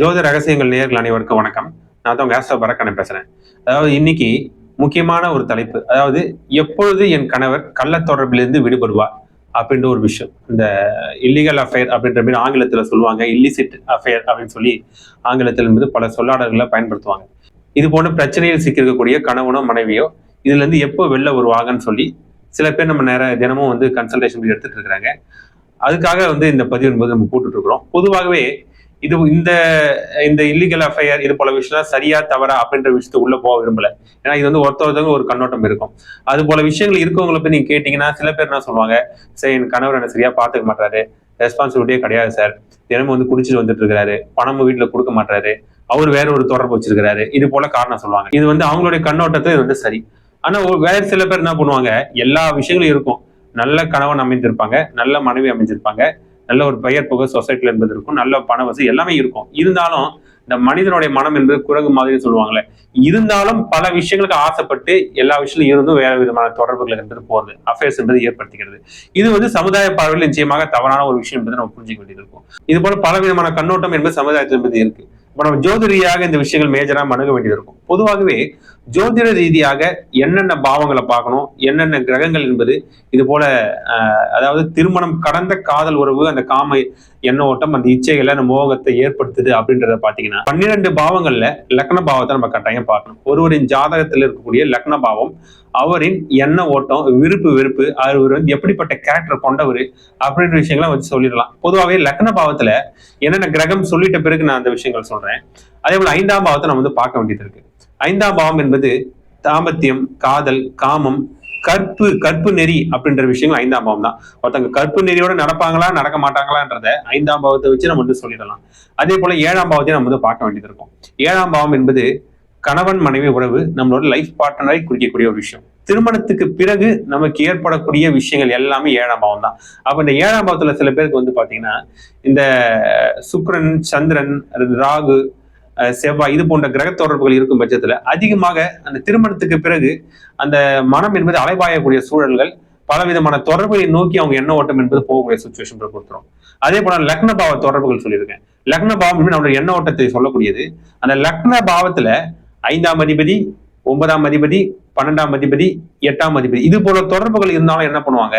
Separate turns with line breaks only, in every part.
ஜோத ரகசியங்கள் நேர்கள் அனைவருக்கும் வணக்கம். நான் தான் கேஸ்டோ பரக்கனை பேசுறேன். அதாவது இன்னைக்கு முக்கியமான ஒரு தலைப்பு அதாவது எப்பொழுது என் கணவர் கள்ள தொடர்பிலிருந்து விடுபடுவார் அப்படின்ற ஒரு விஷயம். இந்த இல்லீகல் அஃபேர் அப்படின்ற மாதிரி ஆங்கிலத்தில் சொல்லுவாங்க இல்லிசிட் அஃபேர் அப்படின்னு சொல்லி ஆங்கிலத்தில் என்பது பல சொல்லாடல்களை பயன்படுத்துவாங்க. இது போன்ற பிரச்சனையில் சிக்கிருக்கக்கூடிய கணவனோ மனைவியோ இதுல இருந்து எப்போ வெளில வருவாங்கன்னு சொல்லி சில பேர் நம்ம நேர தினமும் வந்து கன்சல்டேஷன் எடுத்துட்டு இருக்கிறாங்க. அதுக்காக வந்து இந்த பதிவு என்பது நம்ம போட்டுட்டு இருக்கிறோம். பொதுவாகவே இது இந்த இந்த இல்லீகல் அஃபையர் இது போல விஷயம் சரியா தவறா அப்படின்ற விஷயத்துக்கு உள்ள போக விரும்பல. ஏன்னா இது வந்து ஒருத்தருக்கு ஒருத்தவங்க ஒரு கண்ணோட்டம் இருக்கும். அது போல விஷயங்கள் இருக்கவங்களை போய் நீங்க கேட்டீங்கன்னா சில பேர் என்ன சொல்லுவாங்க சரி என் கணவர் என்ன சரியா பாத்துக்க மாட்டாரு ரெஸ்பான்சிபிலிட்டியே கிடையாது சார். தினமும் வந்து குடிச்சிட்டு வந்துட்டு இருக்காரு. பணமும் வீட்டுல கொடுக்க மாட்டாரு அவர் வேற ஒரு தொடர்பு வச்சிருக்கிறாரு. இது போல காரணம் சொல்லுவாங்க. இது வந்து அவங்களுடைய கண்ணோட்டத்தை இது வந்து சரி. ஆனா வேற சில பேர் என்ன பண்ணுவாங்க எல்லா விஷயங்களும் இருக்கும். நல்ல கணவன் அமைந்திருப்பாங்க நல்ல மனைவி அமைஞ்சிருப்பாங்க நல்ல ஒரு பெயர் புகழ் சொசைட்டில என்பது இருக்கும். நல்ல பண வசதி எல்லாமே இருக்கும். இருந்தாலும் இந்த மனிதனுடைய மனம் என்பது குரங்கு மாதிரி சொல்லுவாங்களே இருந்தாலும் பல விஷயங்களுக்கு ஆசைப்பட்டு எல்லா விஷயங்களும் இருந்தும் வேற விதமான தொடர்புகள் என்பது போகுது அஃபேர்ஸ் என்பது ஏற்படுத்திக்கிறது. இது வந்து சமுதாய பார்வையில் நிச்சயமாக தவறான ஒரு விஷயம் என்பதை நம்ம புரிஞ்சுக்க வேண்டியது இருக்கும். இது போல பல விதமான கண்ணோட்டம் என்பது சமுதாயத்தில் என்பது இருக்கு. இப்போ நம்ம ஜோதி ரீதியாக இந்த விஷயங்கள் மேஜராக மணுக வேண்டியது இருக்கும். பொதுவாகவே ஜோதிட ரீதியாக என்னென்ன பாவங்களை பார்க்கணும் என்னென்ன கிரகங்கள் என்பது இது போல அதாவது திருமணம் கடந்த காதல் உறவு அந்த காம எண்ண ஓட்டம் அந்த இச்சைகளை அந்த மோகத்தை ஏற்படுத்துது அப்படின்றத பாத்தீங்கன்னா பன்னிரெண்டு பாவங்கள்ல லக்ன பாவத்தை நம்ம கட்டாயம் பார்க்கணும். ஒருவரின் ஜாதகத்தில் இருக்கக்கூடிய லக்ன பாவம் அவரின் எண்ண ஓட்டம் விருப்பு வெறுப்பு அவர் வந்து எப்படிப்பட்ட கேரக்டர் கொண்டவர் அப்படின்ற விஷயங்களை வச்சு சொல்லிடலாம். பொதுவாகவே லக்ன பாவத்துல என்னென்ன கிரகம் சொல்லிட்ட பிறகு நான் அந்த விஷயங்கள் சொல்றேன். அதே போல ஐந்தாம் பாவத்தை நம்ம வந்து பார்க்க வேண்டியது இருக்கு. ஐந்தாம் பாவம் என்பது தாம்பத்தியம் காதல் காமம் கற்பு கற்பு நெறி அப்படின்ற விஷயங்கள் ஐந்தாம் பாவம் தான். ஒருத்தங்க கற்பு நெறியோட நடப்பாங்களா நடக்க மாட்டாங்களான்றத ஐந்தாம் பாவத்தை வச்சு நம்ம வந்து சொல்லிடலாம். அதே போல ஏழாம் பாவத்தையும் நம்ம வந்து பார்க்க வேண்டியது இருக்கும். ஏழாம் பாவம் என்பது கணவன் மனைவி உறவு நம்மளோட லைஃப் பார்ட்னரை குறிக்கக்கூடிய ஒரு விஷயம். திருமணத்துக்கு பிறகு நமக்கு ஏற்படக்கூடிய விஷயங்கள் எல்லாமே ஏழாம் பாவம் தான். அப்ப இந்த ஏழாம் பாவத்துல சில பேருக்கு வந்து பாத்தீங்கன்னா இந்த சுக்ரன் சந்திரன் ராகு செவ்வாய் இது போன்ற கிரக தொடர்புகள் இருக்கும் பட்சத்தில் அதிகமாக அந்த திருமணத்துக்கு பிறகு அந்த மனம் என்பது அலைபாயக்கூடிய சூழல்கள் பலவிதமான தொடர்புகளை நோக்கி அவங்க எண்ண ஓட்டம் என்பது போகக்கூடிய சுச்சுவேஷன் கொடுத்துரும். அதே போல லக்ன பாவ தொடர்புகள் சொல்லியிருக்கேன். லக்ன பாவம் என்பது நம்மளுடைய எண்ண ஓட்டத்தை சொல்லக்கூடியது. அந்த லக்ன பாவத்துல ஐந்தாம் அதிபதி ஒன்பதாம் அதிபதி பன்னெண்டாம் அதிபதி எட்டாம் அதிபதி. இது போல தொடர்புகள் இருந்தாலும் என்ன பண்ணுவாங்க?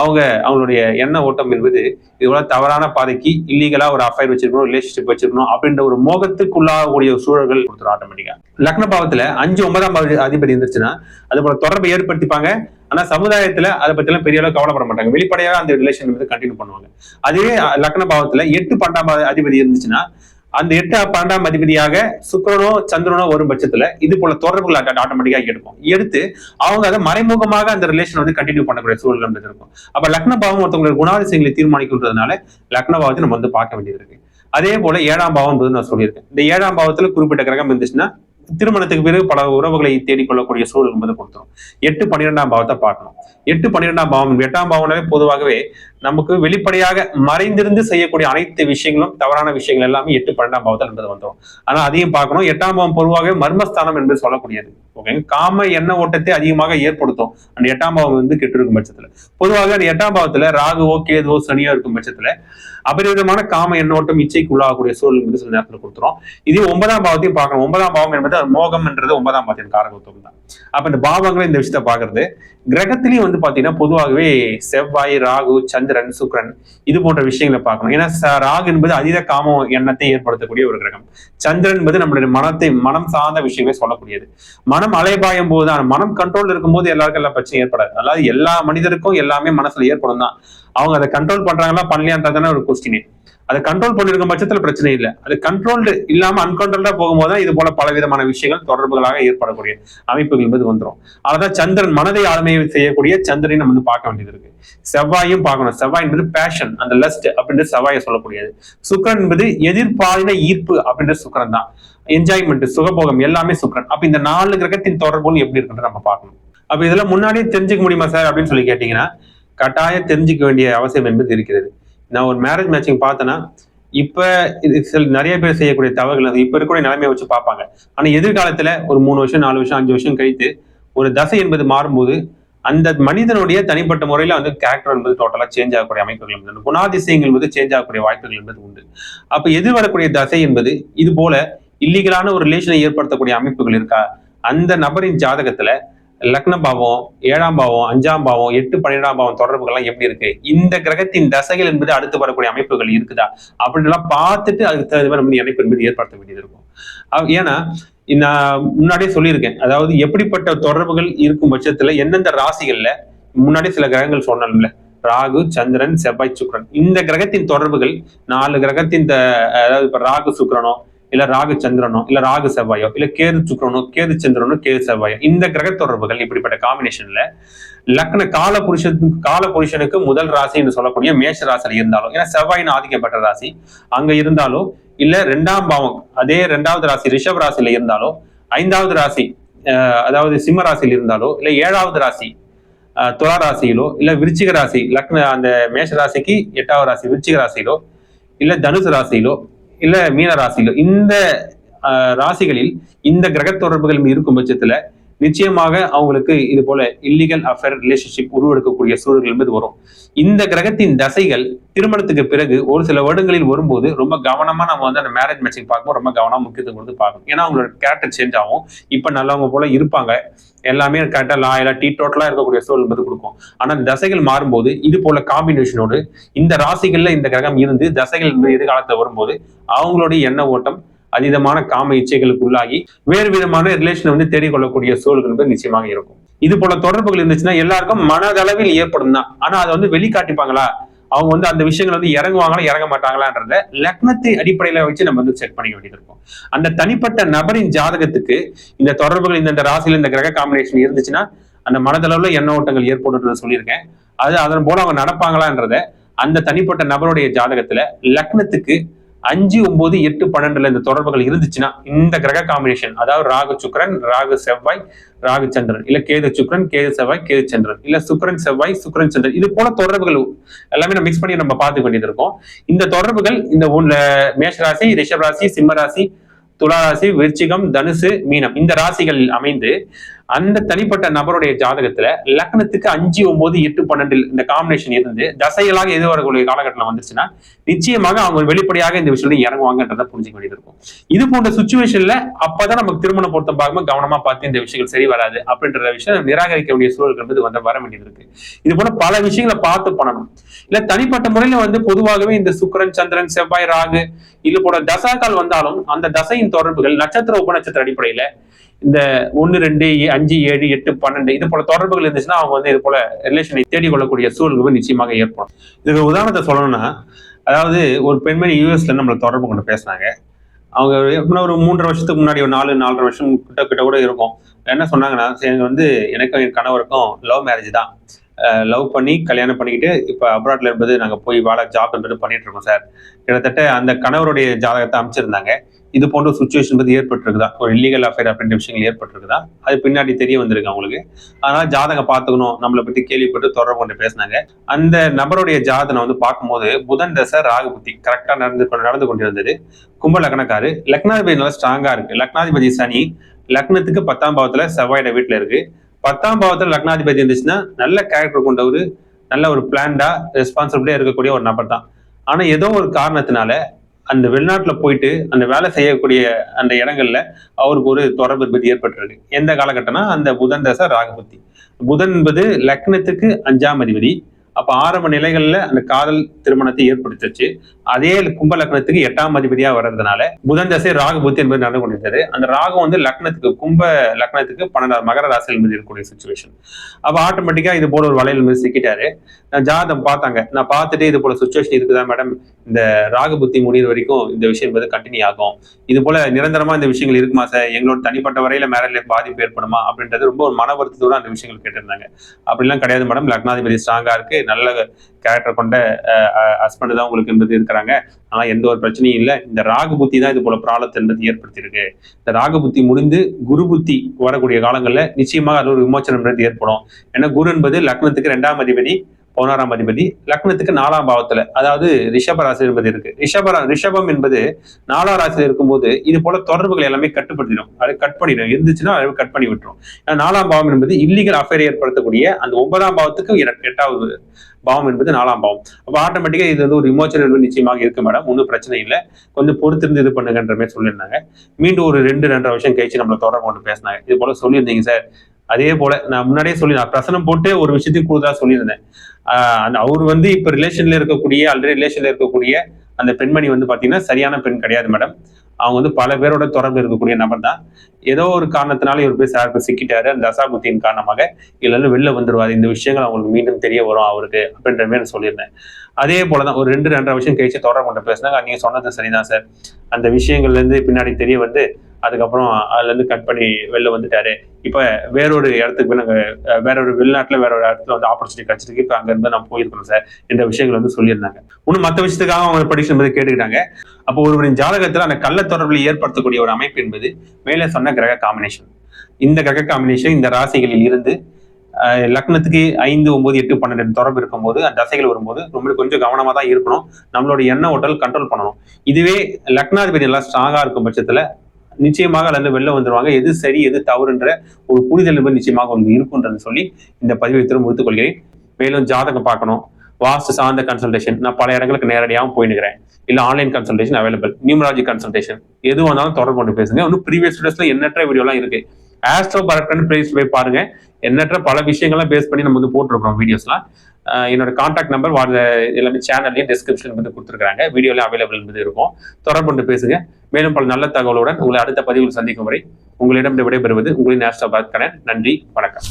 அவங்க அவங்களுடைய எண்ண ஓட்டம் என்பது இதுபோல தவறான பாதைக்கு இல்லீகலா ஒரு அஃபைர் வச்சிருக்கணும் ரிலேஷன்ஷிப் வச்சிருக்கணும் அப்படின்ற ஒரு மோகத்துக்குள்ளாகக்கூடிய சூழல்கள் கொடுத்துரும் ஆட்டோமேட்டிக்கா லக்ன பாவத்துல அஞ்சு ஒன்பதாம் அதிபதி இருந்துச்சுன்னா அது போல தொடர்பை ஏற்படுத்திப்பாங்க. ஆனா சமுதாயத்துல அதை பத்தி எல்லாம் பெரிய அளவு கவலைப்பட மாட்டாங்க. வெளிப்படையாக அந்த ரிலேஷன் வந்து கண்டினியூ பண்ணுவாங்க. அதே லக்ன பாவத்துல எட்டு பன்னெண்டாம் அதிபதி இருந்துச்சுன்னா அந்த எட்டு பன்னெண்டாம் அதிபதியாக சுக்கரனோ சந்திரனோ வரும் பட்சத்துல இது போல தொடர்புகள் ஆட்டோமேட்டிக்காக எடுக்கும் எடுத்து அவங்க அதை மறைமுகமாக அந்த ரிலேஷன் வந்து கண்டினியூ பண்ணக்கூடிய சூழல் இருக்கும். அப்ப லக்ன பாவம் ஒருத்தவங்களுடைய குணாதிசயங்களை தீர்மானிக்கின்றதுனால லக்னபாவத்தை நம்ம வந்து பார்க்க வேண்டியது இருக்கு. அதே போல ஏழாம் பாவம் என்பது நான் சொல்லியிருக்கேன். இந்த ஏழாம் பாவத்துல குறிப்பிட்ட கிரகம் இருந்துச்சுன்னா திருமணத்துக்கு பிறகு பல உறவுகளை தேடிக்கொள்ளக்கூடிய சூழல் என்பது கொடுத்துரும். எட்டு பன்னிரெண்டாம் பாவத்தை பார்க்கணும். எட்டு பன்னிரெண்டாம் பாவம் எட்டாம் பாவம்னாவே பொதுவாகவே நமக்கு வெளிப்படையாக மறைந்திருந்து செய்யக்கூடிய அனைத்து விஷயங்களும் தவறான விஷயங்கள் எல்லாமே எட்டு பன்னெண்டாம் பாவத்தில் என்பது வந்துடும் ஆனா அதையும் பார்க்கணும். எட்டாம் பாவம் பொதுவாகவே மர்மஸ்தானம் என்று சொல்லக்கூடியது. ஓகேங்க காம எண்ண ஓட்டத்தை அதிகமாக ஏற்படுத்தும். அந்த எட்டாம் பாவம் வந்து கெட்டு இருக்கும் பட்சத்துல. பொதுவாக அந்த எட்டாம் பாவத்துல ராகுவோ கேதுவோ சனியோ இருக்கும் பட்சத்துல அபரிவிதமான காம எண்ணோட்டம் இச்சைக்கு உள்ளாகக்கூடிய சூழல் வந்து சில நேரத்தில் கொடுத்துரும். இதே ஒன்பதாம் பாவத்தையும் பார்க்கணும். ஒன்பதாம் பாவம் என்பது மோகம் என்றது ஒன்பதாம் பாவத்தின் காரகத்துவம் தான் அப்ப இந்த பாவங்களை இந்த விஷயத்தை பாக்குறது கிரகத்திலையும் வந்து பாத்தீங்கன்னா பொதுவாகவே செவ்வாய் ராகு சந்திரன் சுக்ரன் இது போன்ற விஷயங்களை பார்க்கணும். ஏன்னா ராகு என்பது அதீத காம எண்ணத்தை ஏற்படுத்தக்கூடிய ஒரு கிரகம். சந்திரன் என்பது நம்மளுடைய மனத்தை மனம் சார்ந்த விஷயங்களை சொல்லக்கூடியது. மனம் அலைபாயும் போது மனம் கண்ட்ரோல் இருக்கும்போது எல்லாருக்கும் எல்லா பிரச்சனையும் ஏற்படாது. அதாவது எல்லா மனிதருக்கும் எல்லாமே மனசுல ஏற்படும் தான் அவங்க அதை கண்ட்ரோல் பண்றாங்களா பண்ணலையான்றதான ஒரு கொஸ்டின் அதை கண்ட்ரோல் பண்ணிருக்கும் பட்சத்துல பிரச்சனை இல்லை. அது கண்ட்ரோல்டு இல்லாம அன்கண்ட்ரோல்டா போகும்போது தான் இது போல பல விதமான விஷயங்கள் தொடர்புகளாக ஏற்படக்கூடிய அமைப்புகள் என்பது வந்துடும் அதான் சந்திரன் மனதை ஆளுமை செய்யக்கூடிய சந்திரனை நம்ம வந்து பார்க்க வேண்டியது இருக்கு. செவ்வாயும் பார்க்கணும். செவ்வாய் என்பது பேஷன் அந்த லஸ்ட் அப்படின்றது செவ்வாயை சொல்லக்கூடியது. சுக்கிரன் என்பது எதிர்பாலின ஈர்ப்பு அப்படின்றது சுக்கரன் தான். என்ஜாய்மெண்ட் சுகபோகம் எல்லாமே சுக்கரன். அப்ப இந்த நாலு கிரகத்தின் தொடர்புகள் எப்படி இருக்குன்ற நம்ம பார்க்கணும். அப்ப இதெல்லாம் முன்னாடியே தெரிஞ்சுக்க முடியுமா சார் அப்படின்னு சொல்லி கேட்டீங்கன்னா கட்டாயம் தெரிஞ்சுக்க வேண்டிய அவசியம் என்பது இருக்கிறது. நான் ஒரு மேரேஜ் மேட்சிங் பார்த்தேன்னா இப்ப இது சில நிறைய பேர் செய்யக்கூடிய தவறுகள் அது இப்ப இருக்கக்கூடிய நிலைமையை வச்சு பார்ப்பாங்க. ஆனா எதிர்காலத்துல ஒரு மூணு வருஷம் நாலு வருஷம் அஞ்சு வருஷம் கழித்து ஒரு தசை என்பது மாறும்போது அந்த மனிதனுடைய தனிப்பட்ட முறையில வந்து கேரக்டர் என்பது டோட்டலா சேஞ்ச் ஆகக்கூடிய அமைப்புகள் என்பது குணாதிசயங்கள் என்பது சேஞ்ச் ஆகக்கூடிய வாய்ப்புகள் என்பது உண்டு. அப்ப எதிர் வரக்கூடிய தசை என்பது இது போல இல்லீகலான ஒரு ரிலேஷனை ஏற்படுத்தக்கூடிய அமைப்புகள் இருக்கா? அந்த நபரின் ஜாதகத்துல லக்ன பாவம் ஏழாம் பாவம் அஞ்சாம் பாவம் எட்டு பன்னிரெண்டாம் பாவம் தொடர்புகள்லாம் எப்படி இருக்கு? இந்த கிரகத்தின் தசைகள் என்பது அடுத்து வரக்கூடிய அமைப்புகள் இருக்குதா? அப்படின்லாம் பார்த்துட்டு அதுக்கு தகுந்த மாதிரி நம்ம இணைப்பு என்பது ஏற்படுத்த வேண்டியது இருக்கும். ஏன்னா நான் முன்னாடியே சொல்லியிருக்கேன். அதாவது எப்படிப்பட்ட தொடர்புகள் இருக்கும் பட்சத்துல எந்தெந்த ராசிகள்ல முன்னாடி சில கிரகங்கள் சொன்னோம்ல ராகு சந்திரன் செவ்வாய் சுக்ரன் இந்த கிரகத்தின் தொடர்புகள் நாலு கிரகத்தின் அதாவது இப்ப ராகு சுக்ரனோ இல்ல ராகு சந்திரனோ இல்ல ராகு செவ்வாயோ இல்ல கேது சுக்கிரனோ கேது சந்திரனோ கேது செவ்வாயோ இந்த கிரக தொடர்புகள் இப்படிப்பட்ட காம்பினேஷன்ல லக்ன கால புருஷனுக்கு கால புருஷனுக்கு முதல் ராசின்னு சொல்லக்கூடிய மேஷ ராசியில இருந்தாலும் ஏன்னா செவ்வாயின் ஆதிக்கப்பட்ட ராசி அங்க இருந்தாலோ இல்ல ரெண்டாம் பாவம் அதே ரெண்டாவது ராசி ரிஷப் ராசியில இருந்தாலோ ஐந்தாவது ராசி அதாவது சிம்ம ராசியில் இருந்தாலோ இல்ல ஏழாவது ராசி துலா ராசியிலோ இல்ல விருச்சிக ராசி லக்ன அந்த மேஷ ராசிக்கு எட்டாவது ராசி விருச்சிக ராசியிலோ இல்ல தனுசு ராசியிலோ இல்ல மீன ராசியிலோ இந்த அஹ், ராசிகளில் இந்த கிரக தொடர்புகள் இருக்கும் பட்சத்துல நிச்சயமாக அவங்களுக்கு இது போல இல்லீகல் அஃபேர் ரிலேஷன்ஷிப் உருவெடுக்கக்கூடிய சூழல் என்பது வரும். இந்த கிரகத்தின் தசைகள் திருமணத்துக்கு பிறகு ஒரு சில வருடங்களில் வரும்போது ரொம்ப கவனமா நம்ம வந்து அந்த மேரேஜ் மேட்சிங் பார்க்கும்போது ரொம்ப கவனமா முக்கியத்துவம் கொடுத்து பார்க்கணும். ஏன்னா அவங்களோட கேரக்டர் சேஞ்ச் ஆகும். இப்ப நல்லவங்க போல இருப்பாங்க. எல்லாமே கரெக்டா லாயலா டீ டோட்டலா இருக்கக்கூடிய சூழல் என்பது கொடுக்கும். ஆனா தசைகள் மாறும்போது இது போல காம்பினேஷனோடு இந்த ராசிகள்ல இந்த கிரகம் இருந்து தசைகள் என்பது வரும்போது அவங்களுடைய எண்ண ஓட்டம் அதீதமான காம இச்சைகளுக்கு உள்ளாகி வேறு விதமான ரிலேஷனை வந்து தேடிக்கொள்ளக்கூடிய சூழல் என்பது நிச்சயமாக இருக்கும். இது போல தொடர்புகள் இருந்துச்சுன்னா எல்லாருக்கும் மனதளவில் ஏற்படும் தான். ஆனா அதை வந்து வெளிக்காட்டிப்பாங்களா? அவங்க வந்து அந்த விஷயங்கள் வந்து இறங்குவாங்களா இறங்க மாட்டாங்களான்றத லக்னத்தை அடிப்படையில வச்சு நம்ம வந்து செக் பண்ணிக்க வேண்டியது இருக்கும். அந்த தனிப்பட்ட நபரின் ஜாதகத்துக்கு இந்த தொடர்புகள் இந்த இந்த ராசியில இந்த கிரக காம்பினேஷன் இருந்துச்சுன்னா அந்த மனதளவுல எண்ண ஓட்டங்கள் ஏற்படுன்றத சொல்லியிருக்கேன். அது அதன் போல அவங்க நடப்பாங்களான்றத அந்த தனிப்பட்ட நபருடைய ஜாதகத்துல லக்னத்துக்கு அஞ்சு ஒன்பது எட்டு பன்னெண்டுல இந்த தொடர்புகள் இருந்துச்சுன்னா இந்த கிரக காம்பினேஷன் அதாவது ராகு சுக்ரன் ராகு செவ்வாய் ராகு சந்திரன். இல்ல கேது சுக்கிரன் கேது செவ்வாய் கேது சந்திரன். இல்ல சுக்கிரன் செவ்வாய் சுக்ரன் சந்திரன். இது போல தொடர்புகள் எல்லாமே நம்ம மிக்ஸ் பண்ணி நம்ம பார்த்து வேண்டியது இருக்கும். இந்த தொடர்புகள் இந்த ஒண்ணுல மேஷராசி ரிஷபராசி சிம்மராசி துளாராசி விருச்சிகம் தனுசு மீனம். இந்த ராசிகளில் அமைந்து அந்த தனிப்பட்ட நபருடைய ஜாதகத்துல லக்னத்துக்கு அஞ்சு ஒன்பது எட்டு பன்னெண்டில் இந்த காம்பினேஷன் இருந்து தசைகளாக எது வரக்கூடிய காலகட்டத்தில் வந்துச்சுன்னா நிச்சயமாக அவங்க வெளிப்படையாக இந்த விஷயத்துல இறங்குவாங்கன்றத புரிஞ்சுக்க வேண்டியது இருக்கும். இது போன்ற சுச்சுவேஷன்ல அப்பதான் நமக்கு திருமண பொருத்தம் பார்க்கும்போது கவனமா பார்த்து இந்த விஷயங்கள் சரி வராது அப்படின்ற விஷயம் நிராகரிக்க வேண்டிய சூழல்கள் வந்து வந்து வர வேண்டியது இருக்கு. இது போல பல விஷயங்களை பார்த்து பண்ணணும். இல்ல தனிப்பட்ட முறையில வந்து பொதுவாகவே இந்த சுக்கரன் சந்திரன் செவ்வாய் ராகு இது போல தசாக்கள் வந்தாலும் அந்த தசையின் தொடர்புகள் நட்சத்திர உபநட்சத்திர அடிப்படையில இந்த ஒன்று ரெண்டு அஞ்சு ஏழு எட்டு பன்னெண்டு இது போல தொடர்புகள் இருந்துச்சுன்னா அவங்க வந்து இது போல ரிலேஷனை தேடிக்கொள்ளக்கூடிய சூழல்கள் நிச்சயமாக ஏற்படும். இதுக்கு உதாரணத்தை சொல்லணும்னா அதாவது ஒரு பெண்மணி யூஎஸ்ல நம்மளை தொடர்பு கொண்டு பேசினாங்க. அவங்க எப்படின்னா ஒரு மூன்றரை வருஷத்துக்கு முன்னாடி ஒரு நாலு நாலரை வருஷம் கிட்ட கிட்ட கூட இருக்கும். என்ன சொன்னாங்கன்னா எனக்கு வந்து எனக்கும் என் கணவருக்கும் லவ் மேரேஜ் தான். லவ் பண்ணி கல்யாணம் பண்ணிக்கிட்டு இப்போ அப்ராட்ல இருப்பது நாங்கள் போய் வாழ ஜாப் என்பது பண்ணிட்டு இருக்கோம் சார். கிட்டத்தட்ட அந்த கணவருடைய ஜாதகத்தை அமைச்சிருந்தாங்க. இது போன்ற சுச்சுவேஷன் பத்தி ஏற்பட்டிருக்குதா? ஒரு இல்லீகல் அஃபேர் அப்படின்ற விஷயங்கள் ஏற்பட்டிருக்குதா? அது பின்னாடி தெரிய வந்திருக்கு அவங்களுக்கு அதனால ஜாதகம் பார்த்துக்கணும். நம்மளை பத்தி கேள்விப்பட்டு தொடர்பு கொண்டு பேசினாங்க. அந்த நபருடைய ஜாதனை வந்து பார்க்கும்போது புதன் தசை ராகு புத்தி கரெக்டா நடந்து கொண்டு- நடந்து கொண்டிருந்தது. கும்ப லக்னக்காரு லக்னாதிபதி நல்லா ஸ்ட்ராங்கா இருக்கு. லக்னாதிபதி சனி லக்னத்துக்கு பத்தாம் பாவத்துல செவ்வாயோட வீட்டுல இருக்கு. பத்தாம் பாவத்துல லக்னாதிபதி இருந்துச்சுன்னா நல்ல கேரக்டர் கொண்டவர் நல்ல ஒரு பிளான்டா ரெஸ்பான்சிபிலிட்டியா இருக்கக்கூடிய ஒரு நபர் தான் ஆனா ஏதோ ஒரு காரணத்தினால அந்த வெளிநாட்டில் போயிட்டு அந்த வேலை செய்யக்கூடிய அந்த இடங்கள்ல அவருக்கு ஒரு தொடர்பு பத்தி ஏற்பட்டிருக்கு. எந்த காலகட்டம்னா அந்த புதன் தசை ராகுபத்தி புதன் என்பது லக்னத்துக்கு அஞ்சாம் அதிபதி. அப்ப ஆரம்ப நிலைகள்ல அந்த காதல் திருமணத்தை ஏற்படுத்துச்சு. அதே கும்ப லக்னத்துக்கு எட்டாம் அதிபதியா வர்றதுனால புதன் தசை ராகு புத்தி என்பது நடந்து கொண்டிருந்தது. அந்த ராகு வந்து லக்னத்துக்கு கும்ப லக்னத்துக்கு பன்னெண்டாவது மகர ராசியில் என்பது இருக்கக்கூடிய சுச்சுவேஷன் அப்ப ஆட்டோமேட்டிக்கா இது போல ஒரு வலையில் மீது சிக்கிட்டாரு. நான் ஜாதம் பார்த்தாங்க. நான் பார்த்துட்டு இது போல சுச்சுவேஷன் இருக்குதா மேடம் இந்த ராகு புத்தி முடியிற வரைக்கும் இந்த விஷயம் என்பது கண்டினியூ ஆகும். இது போல நிரந்தரமா இந்த விஷயங்கள் இருக்குமா சார் எங்களோட தனிப்பட்ட வரையில மேரேஜ்ல பாதிப்பு ஏற்படுமா? அப்படின்றது ரொம்ப ஒரு மன வருத்தத்தோட அந்த விஷயங்கள் கேட்டிருந்தாங்க. அப்படிலாம் கிடையாது மேடம் லக்னாதிபதி ஸ்ட்ராங்கா இருக்கு. நல்ல கேரக்டர் கொண்ட ஹஸ்பண்ட் தான் உங்களுக்கு என்பது இருக்கிறாங்க. ஆனா எந்த ஒரு பிரச்சனையும் இல்லை. இந்த ராகு புத்தி தான் இது போல பிராலத்தை என்பது ஏற்படுத்தியிருக்கு. இந்த ராகு புத்தி முடிந்து குரு புத்தி வரக்கூடிய காலங்கள்ல நிச்சயமாக அது ஒரு விமோச்சனம் என்பது ஏற்படும். ஏன்னா குரு என்பது லக்னத்துக்கு ரெண்டாம் அதிபதி பதினாறாம் அதிபதி லக்னத்துக்கு நாலாம் பாவத்துல அதாவது ரிஷப ராசி என்பது இருக்கு. ரிஷபரா ரிஷபம் என்பது நாலாம் ராசியில் இருக்கும்போது இது போல தொடர்புகள் எல்லாமே கட்டுப்படுத்திடும். அது கட் பண்ணிடும். இருந்துச்சுன்னா அது கட் பண்ணி விட்டுரும். ஏன்னா நாலாம் பாவம் என்பது இல்லீகல் அஃபேர் ஏற்படுத்தக்கூடிய அந்த ஒன்பதாம் பாவத்துக்கு எட்டாவது பாவம் என்பது நாலாம் பாவம். அப்போ ஆட்டோமேட்டிக்கா இது வந்து ஒரு இமோஷனல் நிச்சயமாக இருக்கு மேடம். ஒன்றும் பிரச்சனை இல்லை. கொஞ்சம் பொறுத்திருந்து இது பண்ணுங்கன்ற மாதிரி சொல்லியிருந்தாங்க. மீண்டும் ஒரு ரெண்டு ரெண்டரை வருஷம் கழிச்சு நம்மளை தொடர்பு கொண்டு பேசினாங்க. இது போல சொல்லியிருந்தீங்க சார். அதே போல நான் முன்னாடியே சொல்லி நான் பிரசனம் போட்டு ஒரு விஷயத்தையும் கூடுதலா சொல்லியிருந்தேன். அந்த அவர் வந்து இப்ப ரிலேஷன்ல இருக்கக்கூடிய ஆல்ரெடி ரிலேஷன்ல இருக்கக்கூடிய அந்த பெண்மணி வந்து பாத்தீங்கன்னா சரியான பெண் கிடையாது மேடம் அவங்க வந்து பல பேரோட தொடர்பு இருக்கக்கூடிய நபர் தான். ஏதோ ஒரு காரணத்தினால இவர் போய் சாருக்கு சிக்கிட்டாரு. அந்த தசாபுத்தியின் காரணமாக இல்லைன்னு வெளில வந்துருவாரு. இந்த விஷயங்கள் அவங்களுக்கு மீண்டும் தெரிய வரும் அவருக்கு அப்படின்ற மாதிரி நான் சொல்லியிருந்தேன். அதே போலதான் ஒரு ரெண்டு ரெண்டரை வருஷம் கழிச்சு தொடர்பு கொண்டு பேசினாங்க. நீங்க சொன்னது சரிதான் சார் அந்த விஷயங்கள்ல இருந்து பின்னாடி தெரிய வந்து அதுக்கப்புறம் அதுலேருந்து கட் பண்ணி வெளில வந்துட்டாரு. இப்போ வேறொரு இடத்துக்கு போய் நாங்கள் வேற ஒரு வெளிநாட்டில் வேற ஒரு இடத்துல வந்து ஆப்பர்ச்சுனிட்டி கிடச்சிருக்கு. இப்போ அங்கேருந்து நான் போயிருக்கோம் சார் என்ற விஷயங்கள் வந்து சொல்லியிருந்தாங்க. இன்னும் மற்ற விஷயத்துக்காக அவங்க படிச்சு என்பதை கேட்டுக்கிட்டாங்க. அப்போ ஒருவரின் ஜாதகத்தில் அந்த கள்ள தொடர்பில் ஏற்படுத்தக்கூடிய ஒரு அமைப்பு என்பது மேலே சொன்ன கிரக காம்பினேஷன் இந்த கிரக காம்பினேஷன் இந்த ராசிகளில் இருந்து லக்னத்துக்கு ஐந்து ஒன்பது எட்டு பன்னெண்டு தொடர்பு இருக்கும்போது அந்த தசைகள் வரும்போது ரொம்ப கொஞ்சம் கவனமாக தான் இருக்கணும். நம்மளோட எண்ண ஓட்டல் கண்ட்ரோல் பண்ணணும். இதுவே லக்னாதிபதி எல்லாம் ஸ்ட்ராங்காக இருக்கும் பட்சத்தில் நிச்சயமாக அதுல வெளில வந்துருவாங்க. எது சரி எது தவறுன்ற ஒரு புரிதல் என்பது நிச்சயமாக உங்களுக்கு இருக்குன்றது சொல்லி இந்த பதிவை திரும்ப முடித்துக்கொள்கிறேன். மேலும் ஜாதகம் பார்க்கணும். வாஸ்து சார்ந்த கன்சல்டேஷன் நான் பல இடங்களுக்கு நேரடியாகவும் போயினுக்கிறேன் இல்லை online consultation available numerology consultation எது வந்தாலும் தொடர்பு கொண்டு பேசுங்க. இன்னும் ப்ரீவியஸ் வீடியோஸ்ல எண்ணற்ற வீடியோலாம் இருக்குது ஆஸ்ட்ரோ பரட்டன் பிளேஸ் போய் பாருங்க. எண்ணற்ற பல விஷயங்கள்லாம் பேஸ் பண்ணி நம்ம வந்து போட்டிருக்கிறோம் வீடியோஸ்லாம் என்னோட காண்டாக்ட் நம்பர் வாட்ஸ் எல்லாமே சேனல்லையும் டிஸ்கிரிப்ஷன் வந்து கொடுத்துருக்காங்க வீடியோலையும் அவைலபிள் என்பது இருக்கும். தொடர்பு கொண்டு பேசுங்க. மேலும் பல நல்ல தகவலுடன் உங்களை அடுத்த பதிவில் சந்திக்கும் வரை உங்களிடம் விடைபெறுவது உங்களின் ஆஸ்ட்ரோ பாரத் நன்றி வணக்கம்.